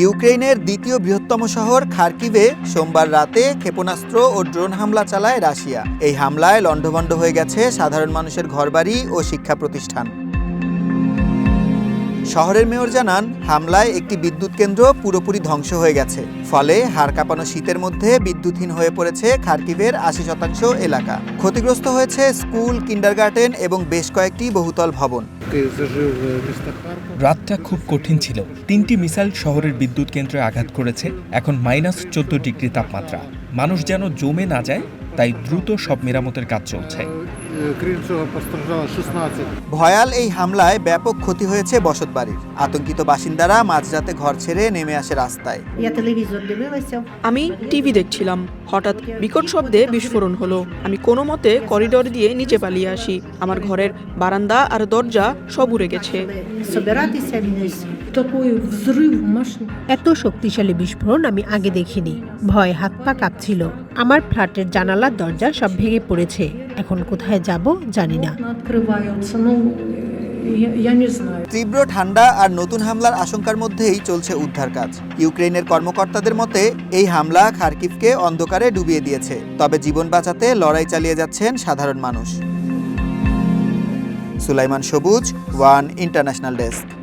ইউক্রেনের দ্বিতীয় বৃহত্তম শহর খার্কিভে সোমবার রাতে ক্ষেপণাস্ত্র ও ড্রোন হামলা চালায় রাশিয়া। এই হামলায় লণ্ডভণ্ড হয়ে গেছে সাধারণ মানুষের ঘরবাড়ি ও শিক্ষা প্রতিষ্ঠান। শহরের মেয়র জানান, হামলায় একটি বিদ্যুৎ কেন্দ্র পুরোপুরি ধ্বংস হয়ে গেছে। ফলে হাড় কাঁপানো শীতের মধ্যে বিদ্যুৎহীন হয়ে পড়েছে খার্কিভের আশি শতাংশ এলাকা। ক্ষতিগ্রস্ত হয়েছে স্কুল, কিন্ডারগার্টেন এবং বেশ কয়েকটি বহুতল ভবন। রাতটা খুব কঠিন ছিল। তিনটি মিসাইল শহরের বিদ্যুৎ কেন্দ্রে আঘাত করেছে। এখন মাইনাস চোদ্দ ডিগ্রি তাপমাত্রা। মানুষ যেন জমে না যায়, তাই দ্রুত সব মেরামতের কাজ চলছে। ভয়াল এই হামলায় ব্যাপক ক্ষতি হয়েছে বসতবাড়ির আতঙ্কিত বাসিন্দারা মাঝরাতে ঘর ছেড়ে নেমে আসে রাস্তায়। আমি টিভি দেখছিলাম। হঠাৎ বিকট শব্দে বিস্ফোরণ হলো। আমি কোনো মতে করিডোর দিয়ে নিচে পালিয়ে আসি। আমার ঘরের বারান্দা আর দরজা সব উড়ে গেছে। এত শক্তিশালী বিস্ফোরণ আমি আগে দেখিনি। ভয় হাত পা কাঁপছিল। আমার ফ্ল্যাটের জানালার দরজা সব ভেঙে পড়েছে। এখন কোথায় যাব জানি না। তীব্র ঠান্ডা আর নতুন হামলার আশঙ্কার মধ্যেই চলছে উদ্ধার কাজ। ইউক্রেনের কর্মকর্তাদের মতে এই হামলা খার্কিভকে অন্ধকারে ডুবিয়ে দিয়েছে। তবে জীবন বাঁচাতে লড়াই চালিয়ে যাচ্ছেন সাধারণ মানুষ। সুলাইমান সবুজ ওয়ান ইন্টারন্যাশনাল ডেস্ক।